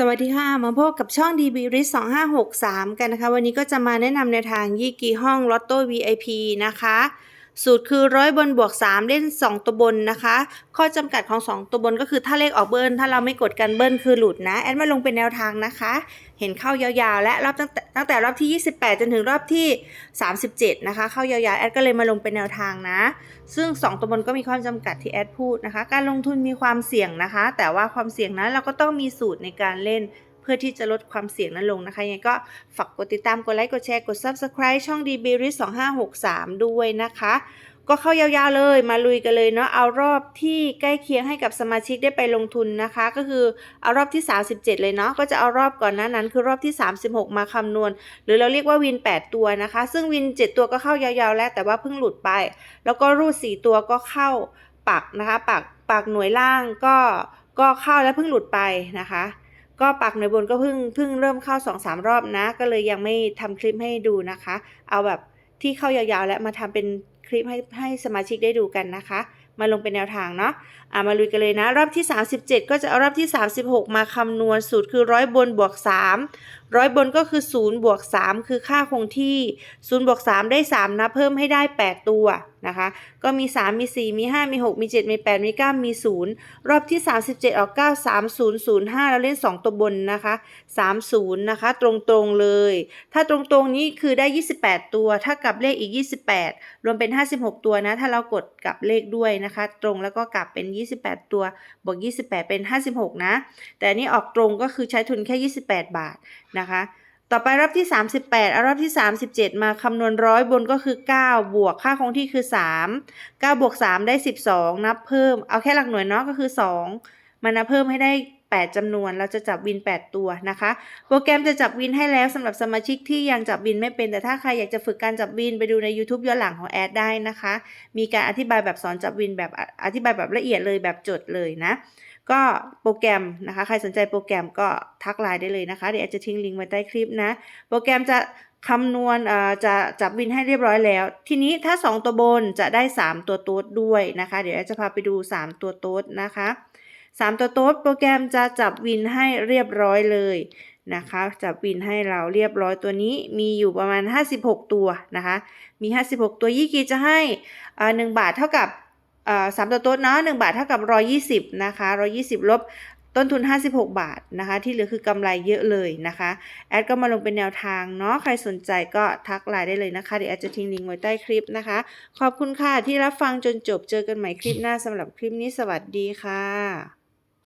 สวัสดีค่ะ มาพบกับช่อง DB r i s 2563 กันนะคะ วันนี้ก็จะมาแนะนำในทางยี่กีห้องลอตโต้ VIP นะคะ สูตรคือร้อยบนบวก 3 เล่น 2 ตัวบนนะคะ ข้อจำกัดของ 2 ตัวบนก็คือถ้าเลขออกเบิ้ลถ้าเราไม่กดกันเบิ้ลคือหลุดนะ แอดมาลงเป็นแนวทางนะคะ เห็นเข้ายาวๆ และรอบตั้งแต่ตั้งแต่รอบที่ 28 จนถึงรอบที่ 37 นะคะ เข้ายาวๆ แอดก็เลยมาลงเป็นแนวทางนะ ซึ่ง 2 ตัวบนก็มีความจำกัดที่แอดพูดนะคะ การลงทุนมีความเสี่ยงนะคะ แต่ว่าความเสี่ยงนั้นเราก็ต้องมีสูตรในการเล่น พื่อที่จะลดความเสี่ยงนั้นลงนะคะยังไงก็ฝากกดติดตามกดไลค์กดแชร์กด Subscribe ช่อง d b r i s 2563 ด้วยนะคะ ก็เข้ายาวๆเลยมาลุยกันเลยเนาะเอารอบที่ใกล้เคียงให้กับสมาชิกได้ไปลงทุนนะคะ ก็คือเอารอบที่ 37 เลยเนาะก็จะเอารอบก่อนหน้านั้น คือรอบที่ 36 มาคำนวณ หรือเราเรียกว่าวิน 8 ตัวนะคะ ซึ่งวิน 7 ตัวก็เข้ายาวๆแล้ว แต่ว่าเพิ่งหลุดไป แล้วก็รูด 4 ตัวก็เข้าปักนะคะปักปักหน่วยล่างก็ก็เข้าแล้วเพิ่งหลุดไปนะคะ ก็ปักหน่วยบนก็เพิ่งเพิ่งเริ่มเข้า2อสรอบนะ ก็เลยยังไม่ทำคลิปให้ดูนะคะ เอาแบบที่เข้ายาวๆ และมาทำเป็นคลิปให้ให้สมาชิกได้ดูกันนะคะ มาลงเป็นแนวทางเนาะอ่ามาลุยกันเลยนะ รอบที่ 37 ก็จะเอารอบที่ 36 มาคำนวณสูตรคือร้อยบนบวก 3 ร้อยบนก็คือ0บวก3คือค่าคงที่0บวก3ได้3นะเพิ่มให้ได้ 8 ตัวนะคะ ก็มี 3 มี 4 มี 5 มี 6 มี 7 มี 8 มี 9 มี 0 รอบที่ 37 ออก 9 3 0 0 5แล้วเล่น 2 ตัวบนนะคะ 30 นะคะ ตรงๆเลย ถ้าตรงๆนี้คือได้ 28 ตัว ถ้ากลับเลขอีก 28 รวมเป็น 56 ตัวนะ ถ้าเรากดกลับเลขด้วยนะคะ ตรงแล้วก็กลับเป็น 28 ตัว บวก 28 เป็น 56 นะ แต่นี้ออกตรงก็คือใช้ทุนแค่ 28 บาทนะคะ ต่อไปรอบที่ 38เอารอบที่ 37 มาคำนวณร้อยบนก็คือ 9 บวกค่าคงที่คือ 3 9บวก3ได้ 12 นับเพิ่ม เอาแค่หลักหน่วยเนาะก็คือ 2มันนับเพิ่มให้ได้ 8จำนวน เราจะจับวิน 8 ตัวนะคะ โปรแกรมจะจับวินให้แล้วสำหรับสมาชิกที่ยังจับวินไม่เป็น แต่ถ้าใครอยากจะฝึกการจับวินไปดูใน YouTube ย้อนหลังของแอดได้นะคะ มีการอธิบายแบบสอนจับวินแบบอธิบายแบบละเอียดเลยแบบจดเลยนะ ก็โปรแกรมนะคะ ใครสนใจโปรแกรมก็ทักไลน์ได้เลยนะคะ เดี๋ยวจะทิ้งลิงก์ไว้ใต้คลิปนะ โปรแกรมจะคำนวณเอ่อจะจับวินให้เรียบร้อยแล้ว ทีนี้ถ้า 2 ตัวบนจะได้ 3 ตัวโต๊ดด้วยนะคะ เดี๋ยวจะพาไปดู 3 ตัวโต๊ดนะคะ 3 ตัวโต๊ดโปรแกรมจะจับวินให้เรียบร้อยเลยนะคะ จับวินให้เราเรียบร้อยตัวนี้มีอยู่ประมาณ 56 ตัวนะคะ มี 56 ตัวยี่กีจะให้อ่า1บาทเท่ากับ สามตัวโต๊ดเนาะหนึ่งบาทเท่ากับร้อยี่สิบนะคะร้อยี่สิบลบต้นทุน 56 บาทนะคะ ที่เหลือคือกำไรเยอะเลยนะคะ แอดก็มาลงเป็นแนวทางเนาะใครสนใจก็ทักไลน์ได้เลยนะคะ เดี๋ยวแอดจะทิ้งลิงก์ไว้ใต้คลิปนะคะ ขอบคุณค่ะที่รับฟังจนจบเจอกันใหม่คลิปหน้าสำหรับคลิปนี้สวัสดีค่ะ